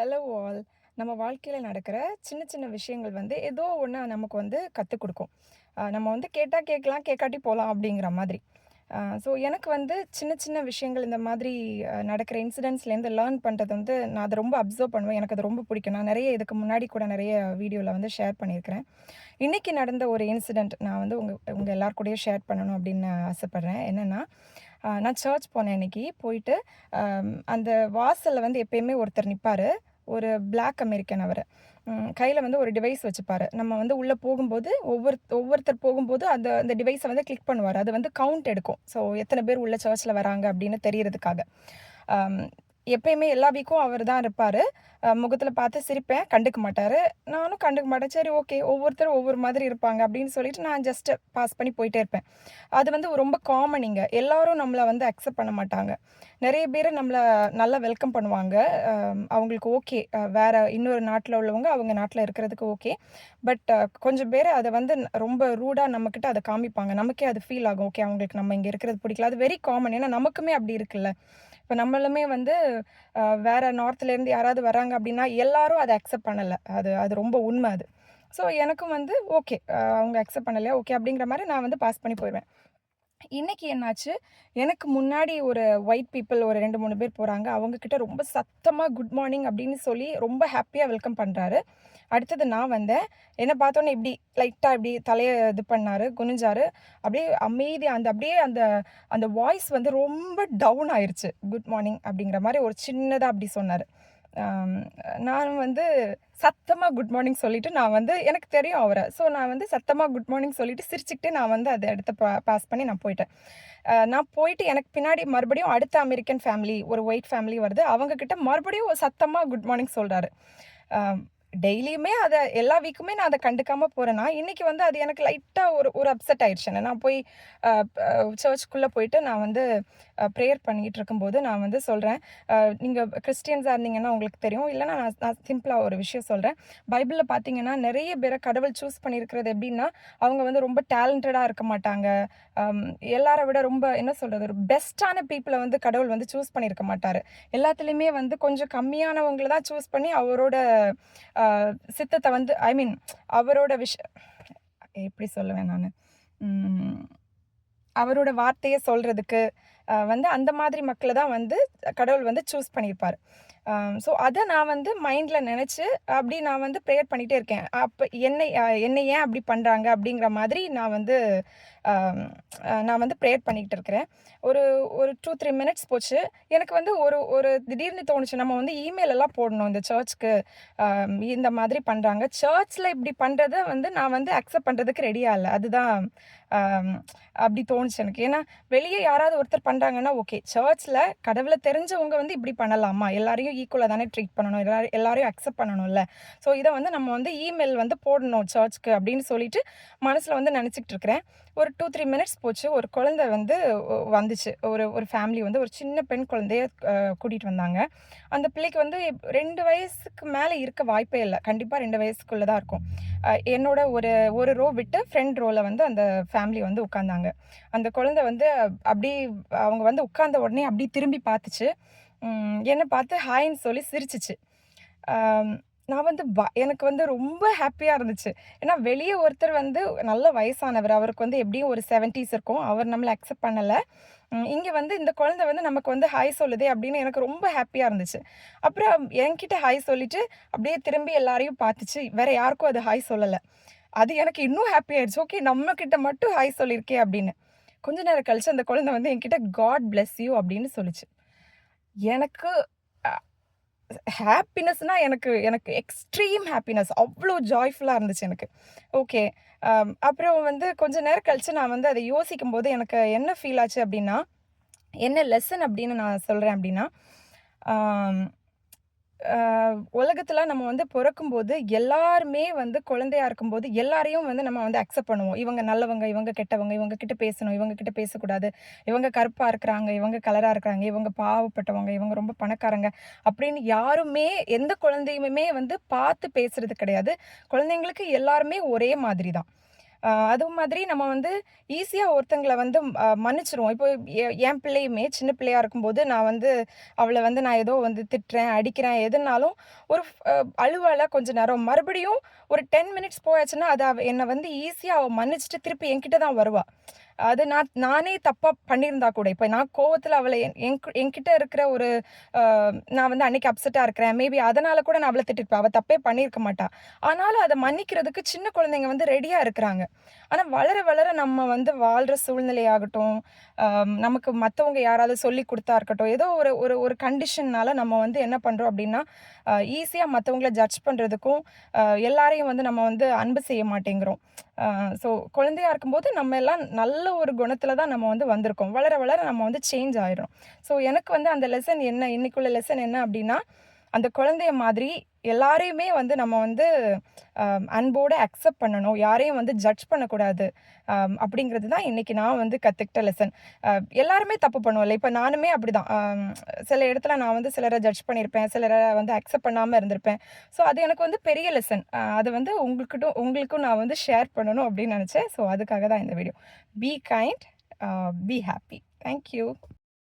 Hello all நம்ம வாழ்க்கையில் நடக்கிற சின்ன சின்ன விஷயங்கள் வந்து ஏதோ ஒன்று நமக்கு வந்து கற்றுக் கொடுக்கும். நம்ம வந்து கேட்டால் கேட்கலாம் கேட்காட்டி போகலாம் அப்படிங்கிற மாதிரி. ஸோ எனக்கு வந்து சின்ன சின்ன விஷயங்கள் இந்த மாதிரி நடக்கிற இன்சிடென்ட்ஸ்லேருந்து லேர்ன் பண்ணுறது வந்து நான் அதை ரொம்ப அப்சர்வ் பண்ணுவேன். எனக்கு அது ரொம்ப பிடிக்கும். நான் நிறைய இதுக்கு முன்னாடி கூட நிறைய வீடியோவில் வந்து ஷேர் பண்ணியிருக்கிறேன். இன்றைக்கி நடந்த ஒரு இன்சிடெண்ட் நான் வந்து உங்கள் உங்கள் எல்லார் கூடயும் ஷேர் பண்ணணும் அப்படின்னு ஆசைப்பட்றேன். என்னென்னா நான் சர்ச் போனேன் இன்றைக்கி போயிட்டு அந்த வாசலில் வந்து எப்பயுமே ஒருத்தர் நிற்பார் ஒரு பிளாக் அமெரிக்கன் அவர். கையில் வந்து ஒரு டிவைஸ் வச்சுப்பார். நம்ம வந்து உள்ளே போகும்போது ஒவ்வொரு ஒவ்வொருத்தர் போகும்போது அந்த அந்த டிவைஸை வந்து கிளிக் பண்ணுவார். அது வந்து கவுண்ட் எடுக்கும். ஸோ எத்தனை பேர் உள்ள சர்ச்சில் வராங்க அப்படின்னு தெரியறதுக்காக. எப்பயுமே எல்லா வீக்கும் அவர் தான் இருப்பார். முகத்தில் பார்த்து சிரிப்பேன் கண்டுக்க மாட்டார். நானும் கண்டுக்க மாட்டேன். சரி ஓகே ஒவ்வொருத்தரும் ஒவ்வொரு மாதிரி இருப்பாங்க அப்படின்னு சொல்லிட்டு நான் ஜஸ்ட்டு பாஸ் பண்ணி போயிட்டே இருப்பேன். அது வந்து ரொம்ப காமன் இங்கே. எல்லாரும் நம்மளை வந்து அக்செப்ட் பண்ண மாட்டாங்க. நிறைய பேர் நம்மளை நல்லா வெல்கம் பண்ணுவாங்க. அவங்களுக்கு ஓகே வேற இன்னொரு நாட்டில் உள்ளவங்க அவங்க நாட்டில் இருக்கிறதுக்கு ஓகே பட் கொஞ்சம் பேர் அதை வந்து ந- ரொம்ப ரூடாக நம்மக்கிட்ட அதை காமிப்பாங்க. நமக்கே அது ஃபீல் ஆகும். ஓகே அவங்களுக்கு நம்ம இங்கே இருக்கிறது பிடிக்கல. அது வெரி காமன் ஏன்னா நமக்குமே அப்படி இருக்குல்ல. இப்போ நம்மளுமே வந்து வேறு நார்த்லேருந்து யாராவது வராங்க அப்படின்னா எல்லாரும் அதை அக்செப்ட் பண்ணலை. அது அது ரொம்ப உண்மை அது. ஸோ எனக்கும் வந்து ஓகே அவங்க அக்செப்ட் பண்ணலையா? ஓகே அப்படிங்கிற மாதிரி நான் வந்து பாஸ் பண்ணி போயிடுவேன் இன்றைக்கி என்னாச்சு? எனக்கு முன்னாடி ஒரு ஒயிட் பீப்புள் ஒரு ரெண்டு மூணு பேர் போகிறாங்க அவங்கக்கிட்ட ரொம்ப சத்தமாக குட் மார்னிங் அப்படின்னு சொல்லி ரொம்ப ஹாப்பியாக வெல்கம் பண்ணுறாரு அடுத்தது நான் வந்தேன். என்னை பார்த்தோன்னே இப்படி லைட்டாக இப்படி தலையை இது பண்ணார் குனிஞ்சாரு. அப்படியே அமைதியாக அந்த அப்படியே அந்த அந்த வாய்ஸ் வந்து ரொம்ப டவுன் ஆயிடுச்சு குட் மார்னிங் அப்படிங்கிற மாதிரி ஒரு சின்னதாக அப்படி சொன்னார். நான் வந்து சத்தமாக குட் மார்னிங் சொல்லிவிட்டு நான் வந்து எனக்கு தெரியும் அவரை. ஸோ நான் வந்து சத்தமாக குட் மார்னிங் சொல்லிவிட்டு சிரிச்சுக்கிட்டு நான் வந்து அதை எடுத்து பா பாஸ் பண்ணி நான் போயிட்டேன். நான் போயிட்டு எனக்கு பின்னாடி மறுபடியும் அடுத்த அமெரிக்கன் ஃபேமிலி ஒரு ஒயிட் ஃபேமிலி வருது. அவங்கக்கிட்ட மறுபடியும் சத்தமாக குட் மார்னிங் சொல்கிறாரு டெய்லியுமே அதை எல்லா வீக்குமே நான் அதை கண்டுக்காமல் போகிறேன்னா இன்றைக்கி வந்து அது எனக்கு லைட்டாக ஒரு ஒரு அப்செட் ஆயிடுச்சு நான் போய் சர்ச்சுக்குள்ளே போயிட்டு நான் வந்து ப்ரேயர் பண்ணிகிட்டு இருக்கும்போது நான் வந்து சொல்கிறேன் நீங்கள் கிறிஸ்டியன்ஸாக இருந்தீங்கன்னா உங்களுக்கு தெரியும். இல்லைன்னா நான் நான் சிம்பிளாக ஒரு விஷயம் சொல்கிறேன் பைபிளில் பார்த்தீங்கன்னா நிறைய பேரை கடவுள் சூஸ் பண்ணியிருக்கிறது எப்படின்னா அவங்க வந்து ரொம்ப டேலண்டடாக இருக்க மாட்டாங்க. ஆம், எல்லாரை விட ரொம்ப என்ன சொல்கிறது ஒரு பெஸ்ட்டான பீப்புளை வந்து கடவுள் வந்து சூஸ் பண்ணியிருக்க மாட்டார். எல்லாத்துலேயுமே வந்து கொஞ்சம் கம்மியானவங்களை தான் சூஸ் பண்ணி அவரோட சித்தத்தை வந்து ஐ மீன் அவரோட விஷ எப்படி சொல்லுவேன் நான்? அவரோட வார்த்தையை சொல்கிறதுக்கு வந்து அந்த மாதிரி மக்களை தான் வந்து கடவுள் வந்து சூஸ் பண்ணியிருப்பார். ஸோ அதை நான் வந்து மைண்டில் நினச்சி அப்படி நான் வந்து ப்ரேயர் பண்ணிகிட்டே இருக்கேன். அப்போ என்னை என்னை ஏன் அப்படி பண்ணுறாங்க அப்படிங்கிற மாதிரி நான் வந்து நான் வந்து ப்ரேயர் பண்ணிக்கிட்டு இருக்கிறேன். ஒரு ஒரு டூ த்ரீ மினிட்ஸ் போச்சு. எனக்கு வந்து ஒரு ஒரு திடீர்னு தோணுச்சு. நம்ம வந்து இமெயில் எல்லாம் போடணும் இந்த சர்ச்சுக்கு இந்த மாதிரி பண்ணுறாங்க சர்ச்சில் இப்படி பண்ணுறத வந்து நான் வந்து அக்செப்ட் பண்ணுறதுக்கு ரெடியாக இல்லை. அதுதான் அப்படி தோணுச்சு எனக்கு. ஏன்னா வெளியே யாராவது ஒருத்தர் பண்ணுறாங்கன்னா ஓகே சர்ச்சில் கடவுளை தெரிஞ்சவங்க வந்து இப்படி பண்ணலாமா? எல்லாரையும் ஈக்குவலாக தானே ட்ரீட் பண்ணணும். எல்லாரும் எல்லாரையும் அக்செப்ட் பண்ணணும்ல. ஸோ இதை வந்து நம்ம வந்து இமெயில் வந்து போடணும் சர்ச்சுக்கு அப்படின்னு சொல்லிட்டு மனசில் வந்து நினச்சிக்கிட்டு இருக்கிறேன். ஒரு டூ த்ரீ மினிட்ஸ் போச்சு. ஒரு குழந்தை வந்து வந்துச்சு. ஒரு ஒரு ஃபேமிலி வந்து ஒரு சின்ன பெண் குழந்தைய கூட்டிகிட்டு வந்தாங்க. அந்த பிள்ளைக்கு வந்து ரெண்டு வயசுக்கு மேலே இருக்க வாய்ப்பே இல்லை. கண்டிப்பாக ரெண்டு வயசுக்குள்ளே தான் இருக்கும். என்னோட ஒரு ஒரு ரோ விட்டு ஃப்ரெண்ட் ரோவில் வந்து அந்த ஃபேமிலி வந்து உட்காந்தாங்க. அந்த குழந்தை வந்து அப்படி அவங்க வந்து உட்காந்த உடனே அப்படி திரும்பி பார்த்துச்சு. என்னை பார்த்து ஹாய்ன்னு சொல்லி சிரிச்சிச்சு. நான் வந்து ப- எனக்கு வந்து ரொம்ப ஹாப்பியாக இருந்துச்சு. ஏன்னா வெளியே ஒருத்தர் வந்து நல்ல வயசானவர். அவருக்கு வந்து எப்படியும் ஒரு செவன்ட்டீஸ் இருக்கும். அவர் நம்மளை அக்செப்ட் பண்ணலை. இங்கே வந்து இந்த குழந்தை வந்து நமக்கு வந்து ஹாய் சொல்லுதே அப்படின்னு எனக்கு ரொம்ப ஹாப்பியாக இருந்துச்சு. அப்புறம் என்கிட்ட ஹாய் சொல்லிட்டு அப்படியே திரும்பி எல்லாரையும் பார்த்துச்சு. வேற யாருக்கும் அது ஹாய் சொல்லலை. அது எனக்கு இன்னும் ஹாப்பி ஆயிடுச்சு. ஓகே நம்மக்கிட்ட மட்டும் ஹாய் சொல்லியிருக்கே அப்படின்னு. கொஞ்ச நேரம் கழிச்சு அந்த குழந்தை வந்து என்கிட்ட காட் பிளெஸ் யூ அப்படின்னு சொல்லிச்சு. எனக்கு ஹாப்பினஸ்னால் எனக்கு எனக்கு எக்ஸ்ட்ரீம் ஹாப்பினஸ் அவ்வளோ ஜாய்ஃபுல்லாக இருந்துச்சு எனக்கு. ஓகே um, அப்புறம் வந்து கொஞ்ச நேரம் கழித்து நான் வந்து அதை யோசிக்கும் போது எனக்கு என்ன ஃபீல் ஆச்சு அப்படின்னா என்ன லெசன் அப்படின்னு நான் சொல்கிறேன் அப்படின்னா um, உலகத்தில் நம்ம வந்து பிறக்கும்போது எல்லாருமே வந்து குழந்தையா இருக்கும்போது எல்லாரையும் வந்து நம்ம வந்து அக்செப்ட் பண்ணுவோம். இவங்க நல்லவங்க இவங்க கெட்டவங்க இவங்க கிட்ட பேசணும் இவங்க கிட்ட பேசக்கூடாது இவங்க கருப்பாக இருக்கிறாங்க இவங்க கலராக இருக்கிறாங்க இவங்க பாவப்பட்டவங்க இவங்க ரொம்ப பணக்காரங்க அப்படின்னு யாருமே எந்த குழந்தையுமே வந்து பார்த்து பேசுறது கிடையாது. குழந்தைங்களுக்கு எல்லாருமே ஒரே மாதிரி தான். அது மாதிரி நம்ம வந்து ஈஸியாக ஒருத்தங்களை வந்து மன்னிச்சிருவோம் இப்போ எ என் பிள்ளையுமே சின்ன பிள்ளையாக இருக்கும்போது, நான் வந்து அவளை வந்து நான் ஏதோ வந்து திட்டுறேன், அடிக்கிறேன் எதுனாலும் ஒரு அழுவால கொஞ்ச நேரம். மறுபடியும் ஒரு 10 மினிட்ஸ் போயாச்சுன்னா, அதை அவ வந்து ஈஸியாக அவள் மன்னிச்சுட்டு திருப்பி என்கிட்ட தான் வருவாள் அது நான் நானே தப்பாக பண்ணியிருந்தா கூட, இப்போ நான் கோவத்தில் அவளை என் என்கிட்ட இருக்கிற ஒரு நான் வந்து அன்னைக்கு அப்செட்டாக இருக்கிறேன். மேபி அதனால கூட நான் அவளை திட்டிருப்பேன். அவள் தப்பே பண்ணியிருக்க மாட்டா. ஆனாலும் அதை மன்னிக்கிறதுக்கு சின்ன குழந்தைங்க வந்து ரெடியாக இருக்கிறாங்க. ஆனால் வளர வளர நம்ம வந்து வாழ்கிற சூழ்நிலையாகட்டும், நமக்கு மற்றவங்க யாராவது சொல்லிக் கொடுத்தா இருக்கட்டும், ஏதோ ஒரு ஒரு ஒரு கண்டிஷன்னால் நம்ம வந்து என்ன பண்ணுறோம் அப்படின்னா ஈஸியாக மற்றவங்கள ஜட்ஜ் பண்ணுறதுக்கும் எல்லாரையும் வந்து நம்ம வந்து அன்பு செய்ய மாட்டேங்கிறோம். ஸோ குழந்தையா இருக்கும்போது நம்ம எல்லாம் நல்ல ஒரு குணத்தில் தான் நம்ம வந்து வந்திருக்கோம். வளர வளர நம்ம வந்து சேஞ்ச் ஆயிடும் ஸோ எனக்கு வந்து அந்த லெசன் என்ன இன்னைக்குள்ள லெசன் என்ன அப்படின்னா அந்த குழந்தைய மாதிரி எல்லாரையுமே வந்து நம்ம வந்து அன்போடு அன்போட அக்செப்ட் பண்ணணும். யாரையும் வந்து ஜட்ஜ் பண்ணக்கூடாது. அப்படிங்கிறது தான் இன்றைக்கி நான் வந்து கற்றுக்கிட்ட லெசன். எல்லாருமே தப்பு பண்ணுவோம்ல. இப்போ நானுமே அப்படிதான். தான் சில இடத்துல நான் வந்து சிலரை ஜட்ஜ் பண்ணியிருப்பேன். சிலரை வந்து அக்செப்ட் பண்ணாமல் இருந்திருப்பேன். ஸோ அது எனக்கு வந்து பெரிய லெசன். அது வந்து உங்ககிட்டும் உங்களுக்கும் நான் வந்து ஷேர் பண்ணணும் அப்படின்னு நினச்சேன் ஸோ அதுக்காக தான் இந்த video. Be kind, be happy thank you.